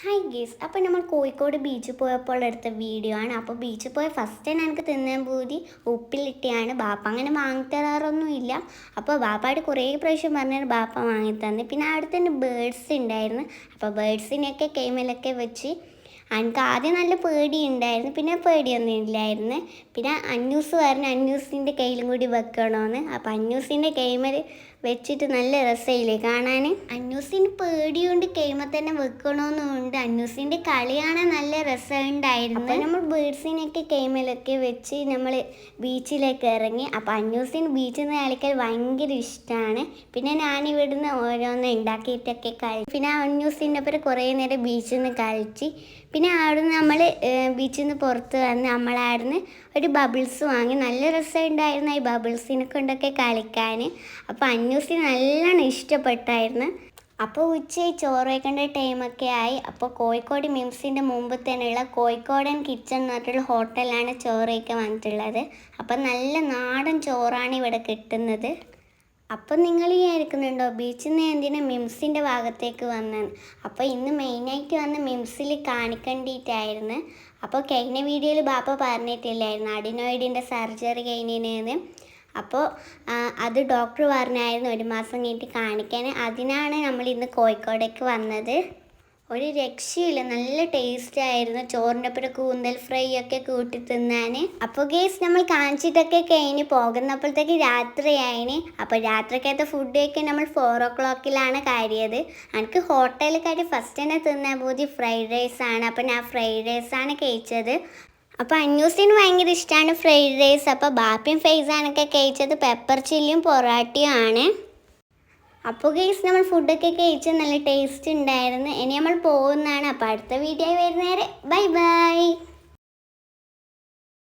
Hi ഗീസ് അപ്പോൾ നമ്മൾ കോഴിക്കോട് ബീച്ചിൽ പോയപ്പോൾ എടുത്ത വീഡിയോ ആണ്. അപ്പോൾ ബീച്ചിൽ പോയ ഫസ്റ്റ് തന്നെ എനിക്ക് തിന്നാൻ പൂതി. ഉപ്പിലിട്ടിയാണ്. ബാപ്പ അങ്ങനെ വാങ്ങിത്തരാറൊന്നും ഇല്ല. അപ്പോൾ ബാപ്പായിട്ട് കുറേ പ്രാവശ്യം പറഞ്ഞാൽ ബാപ്പ വാങ്ങിത്തന്നു. പിന്നെ അവിടെ തന്നെ ബേഡ്സ് ഉണ്ടായിരുന്നു. അപ്പോൾ ബേഡ്സിനെയൊക്കെ കൈമലൊക്കെ വെച്ച് എനിക്ക് ആദ്യം നല്ല പേടി ഉണ്ടായിരുന്നു. പിന്നെ പേടിയൊന്നും ഇല്ലായിരുന്നു. പിന്നെ അന്യൂസ് പറഞ്ഞു അന്യൂസിന്റെ കയ്യിലും കൂടി വെക്കണമെന്ന് അപ്പോൾ അന്യൂസിന്റെ കൈമൽ വെച്ചിട്ട് നല്ല രസമില്ലേ കാണാൻ അന്നൂസിന് പേടിയുണ്ട് കൈമ തന്നെ വെക്കണമെന്നുണ്ട് അന്നൂസിന്റെ കളി നല്ല രസമുണ്ടായിരുന്നു. നമ്മൾ ബേഡ്സിനൊക്കെ കൈമലൊക്കെ വെച്ച് നമ്മൾ ബീച്ചിലേക്ക് ഇറങ്ങി. അപ്പോൾ അന്നൂസിന് ബീച്ചിൽ നിന്ന് കളിക്കാൻ ഭയങ്കര ഇഷ്ടമാണ് പിന്നെ ഞാൻ ഇവിടുന്ന് ഓരോന്ന് ഉണ്ടാക്കിയിട്ടൊക്കെ കളി. പിന്നെ അന്നൂസിന്റെ ഒപ്പം കുറേ നേരം ബീച്ചിൽ നിന്ന് കളിച്ച്. പിന്നെ അവിടുന്ന് നമ്മൾ ബീച്ചിൽ നിന്ന് പുറത്ത് വന്ന് നമ്മൾ അവിടുന്ന് ഒരു ബബിൾസ് വാങ്ങി. നല്ല രസമുണ്ടായിരുന്നു ഈ ബബിൾസിനെ കൊണ്ടൊക്കെ കളിക്കാൻ അപ്പോൾ അന്യൂസി നല്ലോണം ഇഷ്ടപ്പെട്ടായിരുന്നു. അപ്പോൾ ഉച്ചയായി ചോറ് വയ്ക്കേണ്ട ടൈമൊക്കെ ആയി. അപ്പോൾ കോഴിക്കോട് മിംസിന്റെ മുമ്പ് തന്നെയുള്ള കോഴിക്കോടൻ കിച്ചൺ എന്ന് പറഞ്ഞിട്ടുള്ള ഹോട്ടലാണ് ചോറ് വയ്ക്കാൻ വന്നിട്ടുള്ളത്. അപ്പോൾ നല്ല നാടൻ ചോറാണ് ഇവിടെ കിട്ടുന്നത്. അപ്പം നിങ്ങൾ വിചാരിക്കുന്നുണ്ടോ ബീച്ചിൽ നിന്ന് എന്തിനാ മിംസിന്റെ ഭാഗത്തേക്ക് വന്നത് അപ്പോൾ ഇന്ന് മെയിനായിട്ട് വന്ന് മിംസിൽ കാണിക്കേണ്ടിയിട്ടായിരുന്നു അപ്പോൾ കഴിഞ്ഞ വീഡിയോയിൽ ബാപ്പ പറഞ്ഞിട്ടില്ലായിരുന്നു അഡിനോയിഡിന്റെ സർജറി കഴിഞ്ഞതിനു അപ്പോൾ അത് ഡോക്ടർ പറഞ്ഞായിരുന്നു ഒരു മാസം കഴിഞ്ഞിട്ട് കാണിക്കാൻ. അതിനാണ് നമ്മൾ ഇന്ന് കോഴിക്കോടേക്ക് വന്നത്. ഒരു രക്ഷയില്ല. നല്ല ടേസ്റ്റ് ആയിരുന്നു. ചോറിന്റെ ഒപ്പം കൂന്തൽ ഫ്രൈ ഒക്കെ കൂട്ടി തിന്നാൻ അപ്പോൾ ഗേസ് നമ്മൾ കാണിച്ചിട്ടൊക്കെ കഴിഞ്ഞ് പോകുന്നപ്പോഴത്തേക്ക് രാത്രിയായിന്. അപ്പോൾ രാത്രിക്കകത്തെ ഫുഡൊക്കെ നമ്മൾ ഫോർ ഓ ക്ലോക്കിലാണ് കാര്യത്. എനിക്ക് ഹോട്ടലിൽ കയറി ഫസ്റ്റ് തന്നെ തിന്നാൻ പോയി ഫ്രൈഡ് റൈസ് ആണ്. അപ്പോൾ ഞാൻ ഫ്രൈഡ് റൈസ് ആണ് കഴിച്ചത്. അപ്പോൾ അന്യൂസിന് ഭയങ്കര ഇഷ്ടമാണ് ഫ്രൈഡ് റൈസ് അപ്പോൾ ബാപ്പിയും ഫൈസാനൊക്കെ കഴിച്ചത് പെപ്പർ ചില്ലിയും പൊറാട്ടിയും ആണ്. അപ്പോൾ ഗൈസ് നമ്മൾ ഫുഡൊക്കെ കഴിച്ച് നല്ല ടേസ്റ്റ് ഉണ്ടായിരുന്നു. ഇനി നമ്മൾ പോകുന്നതാണ്. അപ്പോൾ അടുത്ത വീഡിയോ വരുന്നേരെ ബൈ ബൈ